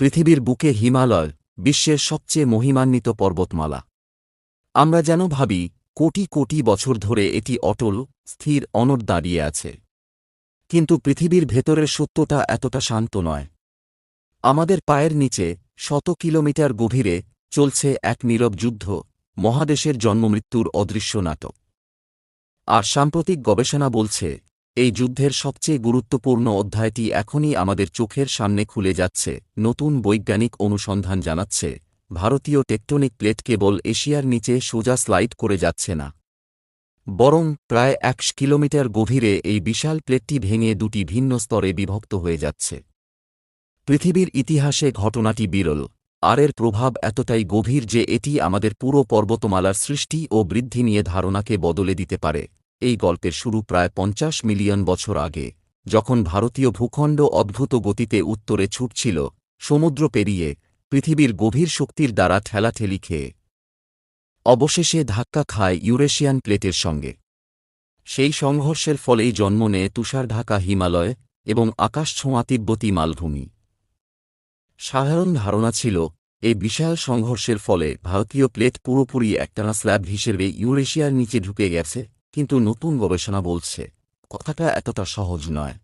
পৃথিবীর বুকে হিমালয়, বিশ্বের সবচেয়ে মহিমান্বিত পর্বতমালা। আমরা যেন ভাবি, কোটি কোটি বছর ধরে এটি অটল, স্থির অনড় দাঁড়িয়ে আছে। কিন্তু পৃথিবীর ভেতরের সত্যটা এতটা শান্ত নয়। আমাদের পায়ের নিচে শত কিলোমিটার গভীরে চলছে এক নীরব যুদ্ধ, মহাদেশের জন্মমৃত্যুর অদৃশ্য নাটক। আর সাম্প্রতিক গবেষণা বলছে এই যুদ্ধের সবচেয়ে গুরুত্বপূর্ণ অধ্যায়টি এখনই আমাদের চোখের সামনে খুলে যাচ্ছে, নতুন বৈজ্ঞানিক অনুসন্ধান জানাচ্ছে, ভারতীয় টেকটনিক প্লেট কেবল এশিয়ার নিচে সোজা স্লাইড করে যাচ্ছে না। বরং প্রায় একশ কিলোমিটার গভীরে এই বিশাল প্লেটটি ভেঙে দুটি ভিন্ন স্তরে বিভক্ত হয়ে যাচ্ছে। পৃথিবীর ইতিহাসে ঘটনাটি বিরল আর এর প্রভাব এতটাই গভীর যে এটি আমাদের পুরো পর্বতমালার সৃষ্টি ও বৃদ্ধি নিয়ে ধারণাকে বদলে দিতে পারে। এই গল্পের শুরু প্রায় পঞ্চাশ মিলিয়ন বছর আগে। যখন ভারতীয় ভূখণ্ড অদ্ভুত গতিতে উত্তরে ছুটছিল, সমুদ্র পেরিয়ে পৃথিবীর গভীর শক্তির দ্বারা ঠেলাঠেলি খেয়ে। অবশেষে ধাক্কা খায় ইউরেশিয়ান প্লেটের সঙ্গে। সেই সংঘর্ষের ফলেই জন্ম নেয় তুষারঢাকা হিমালয় এবং আকাশছোঁয়া তিব্বতী মালভূমি। সাধারণ ধারণা ছিল, এই বিশাল সংঘর্ষের ফলে ভারতীয় প্লেট পুরোপুরি একটানা স্ল্যাব হিসেবে ইউরেশিয়ার নিচে ঢুকে গেছে। কিন্তু নতুন গবেষণা বলছে, কথাটা এতটা সহজ নয়।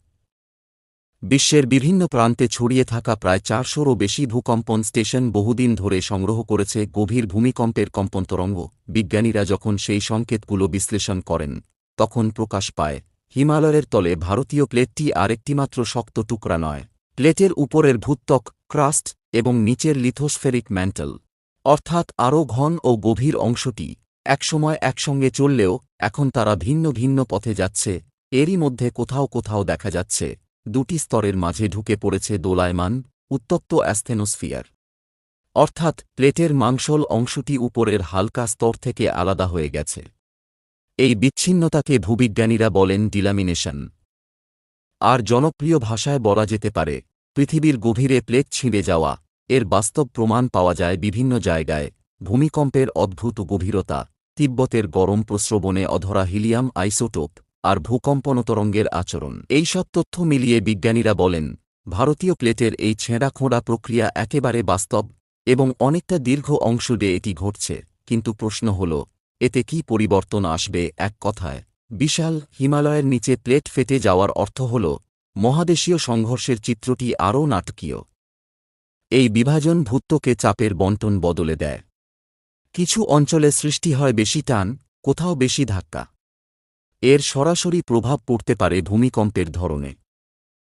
বিশ্বের বিভিন্ন প্রান্তে ছড়িয়ে থাকা প্রায় চারশোরও বেশি ভূকম্পন স্টেশন বহুদিন ধরে সংগ্রহ করেছে গভীর ভূমিকম্পের কম্পন তরঙ্গ। বিজ্ঞানীরা যখন সেই সংকেতগুলো বিশ্লেষণ করেন, তখন প্রকাশ পায়, হিমালয়ের তলে ভারতীয় প্লেটটি আরেকটিমাত্র শক্ত টুকরা নয়। প্লেটের উপরের ভূত্বক, ক্রাস্ট এবং নিচের লিথোস্ফেরিক ম্যান্টেল, অর্থাৎ আরও ঘন ও গভীর অংশটি একসময় একসঙ্গে চললেও এখন তারা ভিন্ন ভিন্ন পথে যাচ্ছে, এরই মধ্যে কোথাও কোথাও দেখা যাচ্ছে, দুটি স্তরের মাঝে ঢুকে পড়েছে দোলায়মান, উত্তপ্ত অ্যাস্থেনোস্ফিয়ার। অর্থাৎ প্লেটের মাংসল অংশটি উপরের হালকা স্তর থেকে আলাদা হয়ে গেছে। এই বিচ্ছিন্নতাকে ভূবিজ্ঞানীরা বলেন ডিলামিনেশন। আর জনপ্রিয় ভাষায় বলা যেতে পারে, পৃথিবীর গভীরে প্লেট ছিঁড়ে যাওয়া, এর বাস্তব প্রমাণ পাওয়া যায় বিভিন্ন জায়গায়, ভূমিকম্পের অদ্ভুত গভীরতা। তিব্বতের গরম প্রস্রবণে অধরা হিলিয়াম আইসোটোপ আর ভূকম্পনতরঙ্গের আচরণ। এই সব তথ্য মিলিয়ে বিজ্ঞানীরা বলেন, ভারতীয় প্লেটের এই ছেঁড়া খোঁড়া প্রক্রিয়া একেবারে বাস্তব এবং অনেকটা দীর্ঘ অংশ দিয়ে এটি ঘটছে। কিন্তু প্রশ্ন হল, এতে কি পরিবর্তন আসবে এক কথায়? বিশাল হিমালয়ের নিচে প্লেট ফেটে যাওয়ার অর্থ হল, মহাদেশীয় সংঘর্ষের চিত্রটি আরও নাটকীয়। এই বিভাজন ভূত্বকে চাপের বন্টন বদলে দেয়। কিছু অঞ্চলে সৃষ্টি হয় বেশি টান, কোথাও বেশি ধাক্কা। এর সরাসরি প্রভাব পড়তে পারে ভূমিকম্পের ধরনে।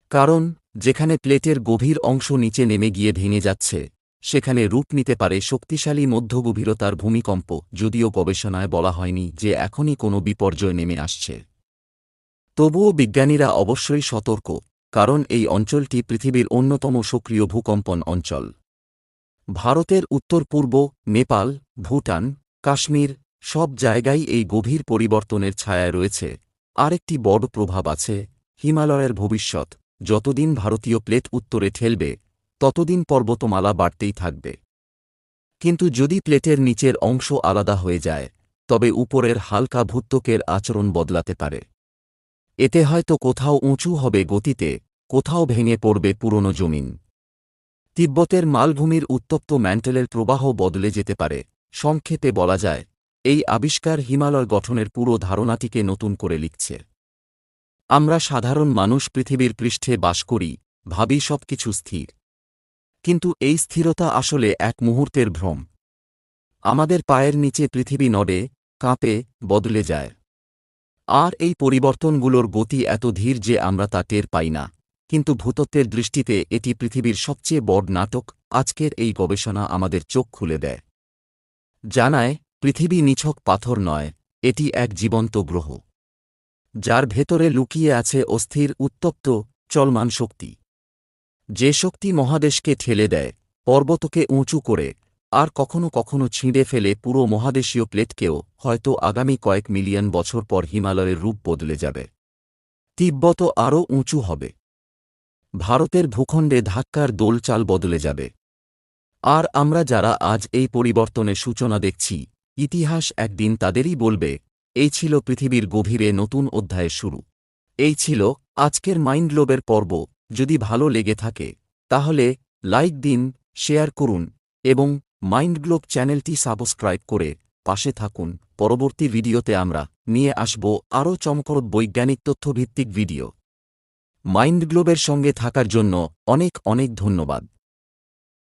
কারণ, যেখানে প্লেটের গভীর অংশ নিচে নেমে গিয়ে ভেঙে যাচ্ছে, সেখানে রূপ নিতে পারে শক্তিশালী মধ্যগভীরতার ভূমিকম্প, যদিও গবেষণায় বলা হয়নি যে এখনই কোনো বিপর্যয় নেমে আসছে। তবুও বিজ্ঞানীরা অবশ্যই সতর্ক, কারণ এই অঞ্চলটি পৃথিবীর অন্যতম সক্রিয় ভূকম্পন অঞ্চল। ভারতের উত্তর পূর্ব, নেপাল, ভুটান, কাশ্মীর, সব জায়গায় এই গভীর পরিবর্তনের ছায়ায় রয়েছে। আরেকটি বড় প্রভাব আছে, হিমালয়ের ভবিষ্যৎ। যতদিন ভারতীয় প্লেট উত্তরে ঠেলবে, ততদিন পর্বতমালা বাড়তেই থাকবে। কিন্তু যদি প্লেটের নিচের অংশ আলাদা হয়ে যায়, তবে উপরের হালকা ভূত্বকের আচরণ বদলাতে পারে। এতে হয়তো কোথাও উঁচু হবে গতিতে, কোথাও ভেঙে পড়বে পুরনো জমিন। তিব্বতের মালভূমির উত্তপ্ত ম্যান্টেলের প্রবাহ বদলে যেতে পারে, সংক্ষেপে বলা যায়। এই আবিষ্কার হিমালয় গঠনের পুরো ধারণাটিকে নতুন করে লিখছে। আমরা সাধারণ মানুষ পৃথিবীর পৃষ্ঠে বাস করি, ভাবি সব কিছু স্থির। কিন্তু এই স্থিরতা আসলে এক মুহূর্তের ভ্রম। আমাদের পায়ের নিচে পৃথিবী নড়ে, কাঁপে, বদলে যায়। আর এই পরিবর্তনগুলোর গতি এত ধীর যে আমরা তা টের পাই না। কিন্তু ভূতত্বের দৃষ্টিতে এটি পৃথিবীর সবচেয়ে বড় নাটক, আজকের এই গবেষণা আমাদের চোখ খুলে দেয়। জানায়, পৃথিবী নিছক পাথর নয়, এটি এক জীবন্ত গ্রহ। যার ভেতরে লুকিয়ে আছে অস্থির, উত্তপ্ত, চলমান শক্তি। যে শক্তি মহাদেশকে ঠেলে দেয়, পর্বতকে উঁচু করে, আর কখনো কখনো ছিঁড়ে ফেলে পুরো মহাদেশীয় প্লেটকেও হয়তো আগামী কয়েক মিলিয়ন বছর পর হিমালয়ের রূপ বদলে যাবে। তিব্বত আরও উঁচু হবে। ভারতের ভূখণ্ডে ধাক্কার দোলচাল বদলে যাবে। আর আমরা যারা আজ এই পরিবর্তনের সূচনা দেখছি, ইতিহাস একদিন তাদেরই বলবে, এই ছিল পৃথিবীর গভীরে নতুন অধ্যায়ের শুরু। এই ছিল আজকের মাইন্ড লোবের পর্ব। যদি ভালো লেগে থাকে, তাহলে লাইক দিন, শেয়ার করুন, এবং মাইন্ডগ্লোব চ্যানেলটি সাবস্ক্রাইব করে পাশে থাকুন। পরবর্তী ভিডিওতে আমরা নিয়ে আসব আরও চমকর বৈজ্ঞানিক তথ্যভিত্তিক ভিডিও। মাইন্ডগ্লোবের সঙ্গে থাকার জন্য অনেক অনেক ধন্যবাদ।